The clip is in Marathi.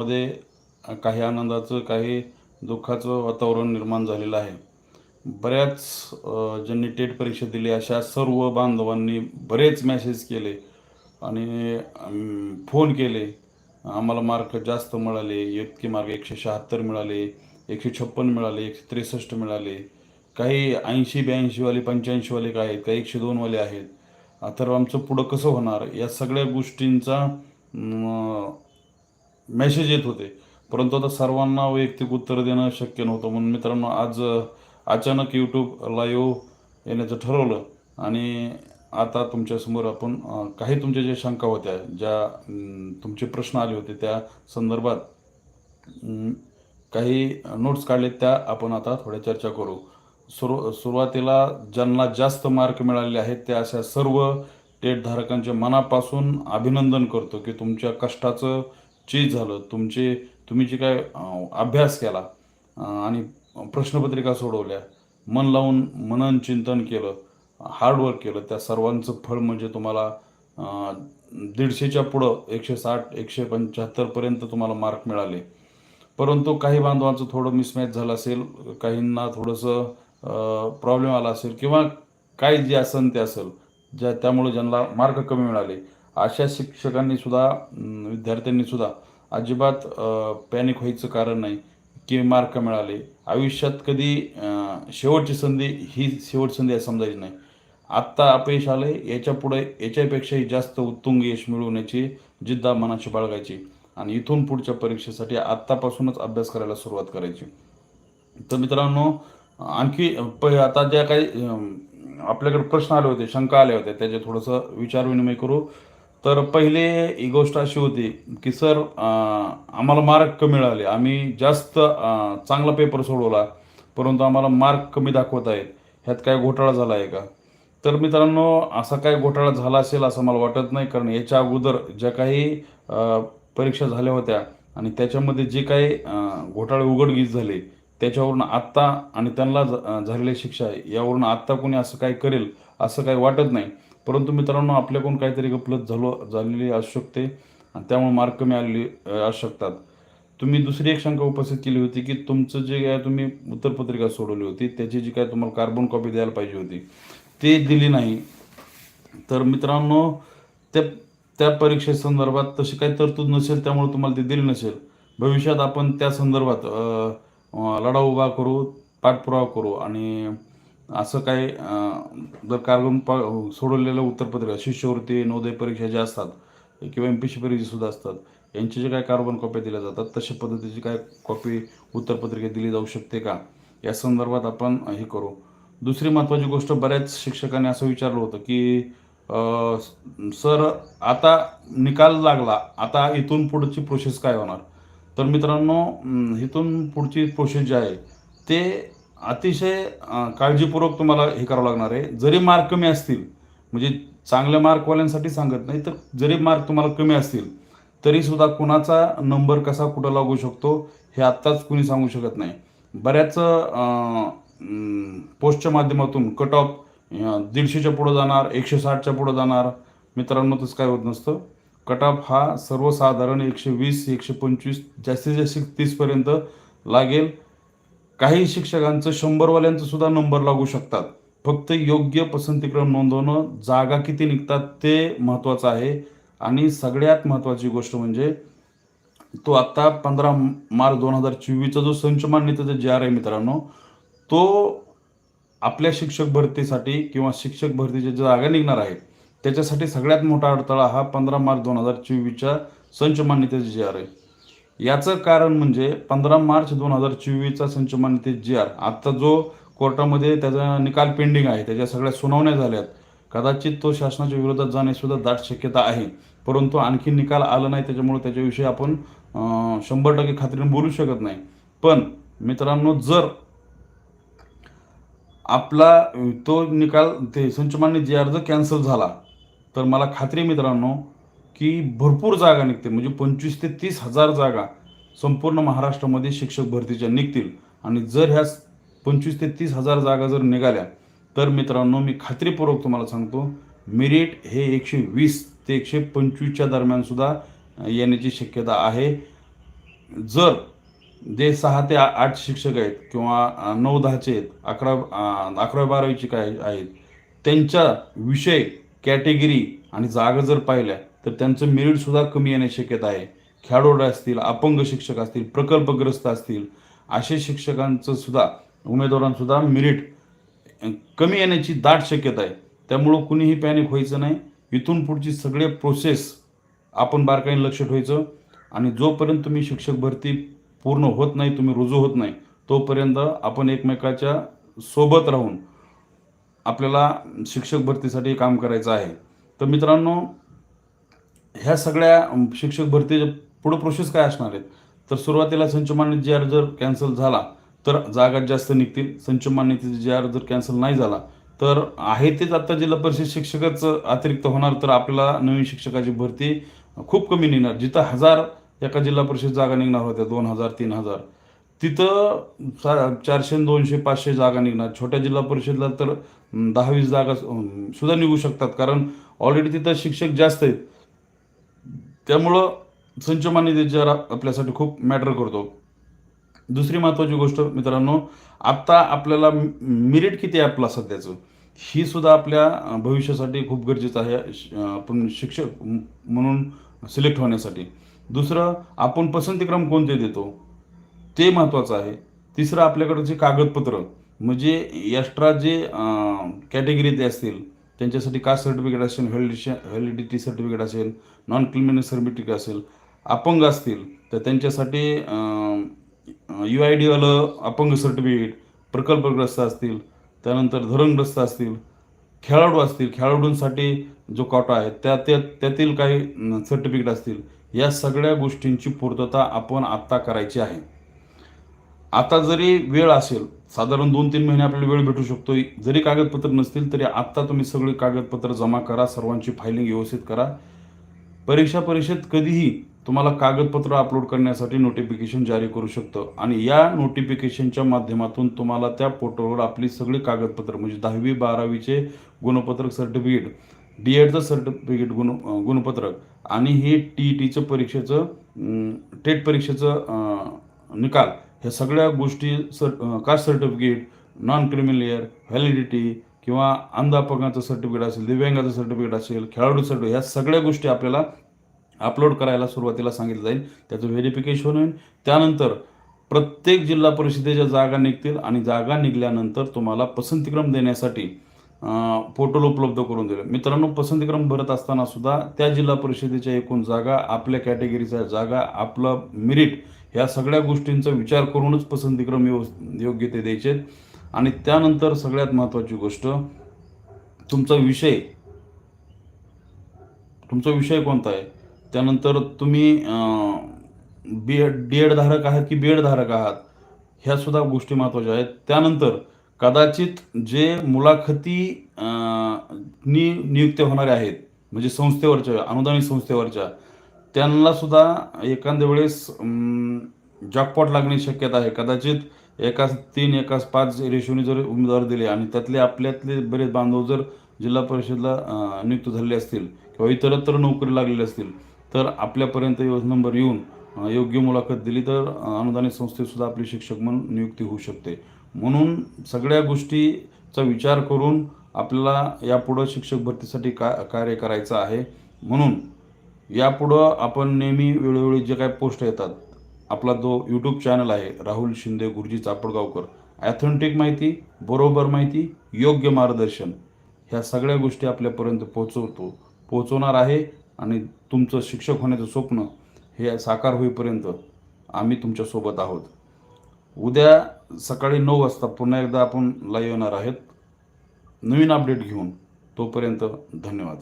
मध्ये काही आनंदाचं काही दुःखाचं वातावरण निर्माण झालेलं आहे. बऱ्याच ज्यांनी टेट परीक्षा दिली अशा सर्व बांधवांनी बरेच मेसेज केले आणि फोन केले. आम्हाला मार्क जास्त मिळाले इतके मार्क एकशे शहात्तर मिळाले एकशे छप्पन मिळाले एकशे त्रेसष्ट मिळाले. काही ऐंशी ब्याऐंशीवाले पंच्याऐंशीवाले काय आहेत काही एकशे दोनवाले आहेत. तर आमचं पुढं कसं होणार? या सगळ्या गोष्टींचा मेसेज येत होते. परंतु आता सर्वांना वैयक्तिक उत्तर देणं शक्य नव्हतं. म्हणून मित्रांनो आज अचानक यूट्यूब लाईव्ह येण्याचं ठरवलं आणि आता तुमच्यासमोर आपण काही तुमच्या ज्या शंका होत्या ज्या तुमचे प्रश्न आले होते त्या संदर्भात काही नोट्स काढलेत त्या आपण आता थोड्या चर्चा करू. सुरू सुरुवातीला ज्यांना जास्त मार्क मिळालेले आहेत त्या अशा सर्व टेट मनापासून अभिनंदन करतो की तुमच्या कष्टाचं चीज झालं. तुमचे तुम्ही जे काय अभ्यास केला आणि प्रश्नपत्रिका सोडवल्या मन लावून मनन चिंतन केलं हार्डवर्क केलं त्या सर्वांचं फळ म्हणजे तुम्हाला दीडशेच्या पुढं एकशे साठ एकशे पंच्याहत्तरपर्यंत तुम्हाला मार्क मिळाले. परंतु काही बांधवांचं थोडं मिसमॅच झालं असेल काहींना थोडंसं प्रॉब्लेम आला असेल किंवा काय जे असेल ते असेल ज्या त्यामुळे ज्यांना मार्क कमी मिळाले. अशा शिक्षकांनी सुद्धा विद्यार्थ्यांनी सुद्धा अजिबात पॅनिक व्हायचं कारण नाही. की मार्क मिळाले. आयुष्यात कधी शेवटची संधी ही शेवट संधी आहे समजायची नाही. आत्ता अपयश आले याच्यापुढे याच्यापेक्षाही जास्त उत्तुंग यश मिळवण्याची जिद्द मनाची बाळगायची आणि इथून पुढच्या परीक्षेसाठी आत्तापासूनच अभ्यास करायला सुरुवात करायची. तर मित्रांनो आणखी प आता ज्या काही आपल्याकडे प्रश्न आले होते शंका आल्या होत्या त्याचे थोडंसं विचार विनिमय करू. तर पहिले ही गोष्ट अशी होती की सर आम्हाला मार्क कमी मिळाले. आम्ही जास्त चांगला पेपर सोडवला परंतु आम्हाला मार्क कमी दाखवत आहेत. ह्यात काय घोटाळा झाला आहे का? तर मित्रांनो असा काय घोटाळा झाला असेल असं मला वाटत नाही कारण याच्या अगोदर ज्या काही परीक्षा झाल्या होत्या आणि त्याच्यामध्ये जे काही घोटाळे उघडगीस झाले त्याच्यावरून आत्ता आणि त्यांना झालेली शिक्षा आहे यावरून आत्ता कोणी असं काय करेल असं काही वाटत नाही. परंतु मित्रांनो आपल्याकडून काहीतरी गपलत झालो झालेली असू शकते आणि त्यामुळे मार्क कमी आलेली असू शकतात तुम्ही दुसरी एक शंका उपस्थित केली होती की तुमचं जे काय तुम्ही उत्तरपत्रिका सोडवली होती त्याची जी काय तुम्हाला कार्बन कॉपी द्यायला पाहिजे होती ते दिली नाही. तर मित्रांनो त्या त्या परीक्षेसंदर्भात तशी काही तरतूद नसेल त्यामुळे तुम्हाला ते दिली नसेल. भविष्यात आपण त्या संदर्भात लढा उभा करू पाठपुरावा करू आणि असं काय जर कार्बन पा सोडवलेलं उत्तरपत्रिका शिष्यवृत्ती नवोदय परीक्षा ज्या असतात किंवा एम पी सी परीक्षासुद्धा असतात यांचे जे काय कार्बन कॉप्या दिल्या जातात तशा पद्धतीची काय कॉपी उत्तरपत्रिकेत दिली जाऊ शकते का? या संदर्भात आपण हे करू. दुसरी महत्त्वाची गोष्ट बऱ्याच शिक्षकांनी असं विचारलं होतं की सर आता निकाल लागला आता इथून पुढची प्रोसेस काय होणार? तर मित्रांनो इथून पुढची प्रोसेस जी आहे ते अतिशय काळजीपूर्वक तुम्हाला हे करावं लागणार आहे. जरी मार्क कमी असतील म्हणजे चांगल्या मार्कवाल्यांसाठी सांगत नाही तर जरी मार्क तुम्हाला कमी असतील तरीसुद्धा कुणाचा नंबर कसा कुठं लागू शकतो हे आत्ताच कुणी सांगू शकत नाही. बऱ्याच पोस्टच्या माध्यमातून कट ऑफ दीडशेच्या पुढं जाणार एकशे साठच्या पुढं जाणार. मित्रांनो तसं काय होत नसतं. कट ऑफ हा सर्वसाधारण एकशे वीस एकशे पंचवीस जास्तीत जास्त तीसपर्यंत लागेल. काही शिक्षकांचं शंभरवाल्यांचं सुद्धा नंबर लागू शकतात. फक्त योग्य पसंतीक्रम नोंदवणं जागा किती निघतात ते महत्त्वाचं आहे. आणि सगळ्यात महत्त्वाची गोष्ट म्हणजे तो आत्ता पंधरा मार्च दोन हजार चोवीसचा जो संच मान्यतेचा जे आर आहे मित्रांनो तो आपल्या शिक्षक भरतीसाठी किंवा शिक्षक भरतीच्या ज्या जागा निघणार आहेत त्याच्यासाठी सगळ्यात मोठा अडथळा हा पंधरा मार्च दोन हजार चोवीसच्या संच मान्यतेचा जी आर आहे. याचं कारण म्हणजे पंधरा मार्च दोन हजार चोवीसचा संच मान्यते जी आर आत्ता जो कोर्टामध्ये त्याचा निकाल पेंडिंग आहे त्याच्या सगळ्या सुनावण्या झाल्यात. कदाचित तो शासनाच्या विरोधात जाणे सुद्धा दाट शक्यता आहे. परंतु आणखी निकाल आला नाही त्याच्यामुळे त्याच्याविषयी आपण शंभर टक्के खात्रीने बोलू शकत नाही. पण मित्रांनो जर आपला तो निकाल ते संचमान्य जे अर्ज कॅन्सल झाला तर मला खात्री आहे मित्रांनो की भरपूर जागा निघते म्हणजे पंचवीस ते तीस हजार जागा संपूर्ण महाराष्ट्रामध्ये शिक्षक भरतीच्या निघतील. आणि जर ह्या पंचवीस ते तीस हजार जागा जर निघाल्या तर मित्रांनो मी खात्रीपूर्वक तुम्हाला सांगतो मेरिट हे एकशे वीस ते एकशे पंचवीसच्या दरम्यानसुद्धा येण्याची शक्यता आहे. जर जे सहा ते आठ शिक्षक आहेत किंवा नऊ दहाचे आहेत अकरा अकरावी बारावीचे काय आहेत त्यांच्या विषय कॅटेगरी आणि जागा जर पाहिल्या तर त्यांचं मेरिटसुद्धा कमी येण्याची शक्यता आहे. खेळाडू असतील अपंग शिक्षक असतील प्रकल्पग्रस्त असतील असे शिक्षकांचं सुद्धा उमेदवारांसुद्धा मेरिट कमी येण्याची दाट शक्यता आहे. त्यामुळं कुणीही पॅनिक व्हायचं नाही. इथून पुढची सगळे प्रोसेस आपण बारकाईने लक्ष ठेवायचं. आणि जोपर्यंत तुम्ही शिक्षक भरती पूर्ण होत नाही तुम्ही रुजू होत नाही तोपर्यंत आपण एकमेकाच्या सोबत राहून आपल्याला शिक्षक भरतीसाठी काम करायचं आहे. तर मित्रांनो ह्या सगळ्या शिक्षक भरती पुढं प्रोसेस काय असणार आहेत? तर सुरुवातीला संच जे अर्ज आर जर कॅन्सल झाला तर जागा जास्त निघतील. संच जे अर्ज आर जर कॅन्सल नाही झाला तर आहे तेच आत्ता जिल्हा परिषद शिक्षकच अतिरिक्त होणार तर आपल्याला नवीन शिक्षकाची भरती खूप कमी निघणार. जिथं हजार एका जिल्हा परिषद जागा निघणार होत्या दोन हजार तीन हजार. तिथं सा- चारशे दोनशे पाचशे जागा निघणार. छोट्या जिल्हा परिषदला तर दहावीस दहा वीस जागा सुद्धा निघू शकतात. कारण ऑलरेडी तिथं शिक्षक जास्त आहेत. त्यामुळं संच मान्यते जरा आपल्यासाठी खूप मॅटर करतो. दुसरी महत्त्वाची गोष्ट मित्रांनो आत्ता आपल्याला मिरिट किती आहे आपला सध्याचं? ही सुद्धा आपल्या भविष्यासाठी खूप गरजेचं आहे श- आपण शिक्षक म्हणून सिलेक्ट होण्यासाठी. दुसरं आपण पसंतीक्रम कोणते देतो? ते महत्त्वाचं आहे. तिसरं आपल्याकडं जे कागदपत्र म्हणजे एक्स्ट्रा जे कॅटेगरी ते असतील त्यांच्यासाठी कास्ट सर्टिफिकेट असेल व्हॅलिडिशन व्हॅलिडिटी सर्टिफिकेट असेल नॉन क्रिमिनल सर्टिफिकेट असेल अपंग असतील तर त्यांच्यासाठी यू आय डीवालं अपंग सर्टिफिकेट प्रकल्पग्रस्त असतील त्यानंतर धरणग्रस्त असतील खेळाडू असतील खेळाडूंसाठी जो कोटा आहे त्या त्या त्यातील काही सर्टिफिकेट असतील या सगळ्या गोष्टींची पूर्तता आपण आत्ता करायची आहे. आता जरी वेळ असेल साधारण दोन तीन महिने आपल्याला वेळ भेटू शकतो जरी कागदपत्र नसतील तरी आत्ता तुम्ही सगळी कागदपत्र जमा करा सर्वांची फायलिंग व्यवस्थित करा. परीक्षा परिषद कधीही तुम्हाला कागदपत्र अपलोड करण्यासाठी नोटिफिकेशन जारी करू शकतं आणि या नोटिफिकेशनच्या माध्यमातून तुम्हाला त्या पोर्टलवर आपली सगळी कागदपत्र म्हणजे दहावी बारावीचे गुणपत्रक सर्टिफिकेट डी एडचं सर्टिफिकेट गुण गुणपत्रक आणि हे टी ई टीचं परीक्षेचं टेट परीक्षेचं निकाल ह्या सगळ्या गोष्टी sir caste certificate non creamy layer validity किंवा अंध अपंगाचं सर्टिफिकेट असेल दिव्यांगाचं सर्टिफिकेट असेल खेळाडू सर्टिफिकेट ह्या सगळ्या गोष्टी आपल्याला अपलोड करायला सुरुवातीला सांगितलं जाईल. त्याचं व्हेरिफिकेशन होईल. त्यानंतर प्रत्येक जिल्हा परिषदेच्या जागा निघतील आणि जागा निघाल्यानंतर तुम्हाला पसंतीक्रम देण्यासाठी पोर्टल उपलब्ध करून दिले मित्रांनो पसंतीक्रम भरत असताना सुद्धा त्या जिल्हा परिषदेच्या एकूण जागा आपल्या कॅटेगरीच्या जागा आपलं मिरिट ह्या सगळ्या गोष्टींचा विचार करूनच पसंतीक्रम यो योग्य ते द्यायचे आणि त्यानंतर सगळ्यात महत्त्वाची गोष्ट तुमचा विषय तुमचा विषय कोणता आहे? त्यानंतर तुम्ही बी एड डी एड धारक आहात की बी एड धारक आहात ह्या सुद्धा गोष्टी महत्त्वाच्या आहेत. त्यानंतर कदाचित जे मुलाखती नि नी नियुक्त्या होणारे आहेत म्हणजे संस्थेवरच्या अनुदानित संस्थेवरच्या त्यांना सुद्धा एखाद्या वेळेस जॉकपॉट लागण्याची शक्यता आहे. कदाचित एकाच तीन एकाच पाच रेशोनी जर उमेदवार दिले आणि त्यातले आपल्यातले बरेच बांधव जर जिल्हा परिषदला नियुक्त झालेले असतील किंवा इतरत्र नोकरी लागलेली असतील तर आपल्यापर्यंत योजना नंबर येऊन योग्य मुलाखत दिली तर अनुदानित संस्थेतसुद्धा आपली शिक्षक म्हणून नियुक्ती होऊ शकते. म्हणून सगळ्या गोष्टीचा विचार करून आपल्याला यापुढं शिक्षक भरतीसाठी का कार्य करायचं आहे. म्हणून यापुढं आपण नेहमी वेळोवेळी जे काय पोस्ट येतात आपला जो यूट्यूब चॅनल आहे राहुल शिंदे गुरुजी चापडगावकर ॲथेंटिक माहिती बरोबर माहिती योग्य मार्गदर्शन ह्या सगळ्या गोष्टी आपल्यापर्यंत पोहोचवतो. पोहोचवणार आहे आणि तुमचं शिक्षक होण्याचं स्वप्न हे साकार होईपर्यंत आम्ही तुमच्यासोबत आहोत. उद्या सकाळी नऊ वाजता पुन्हा एकदा आपण लाईव्ह येणार आहेत. नवीन अपडेट घेऊन तोपर्यंत धन्यवाद.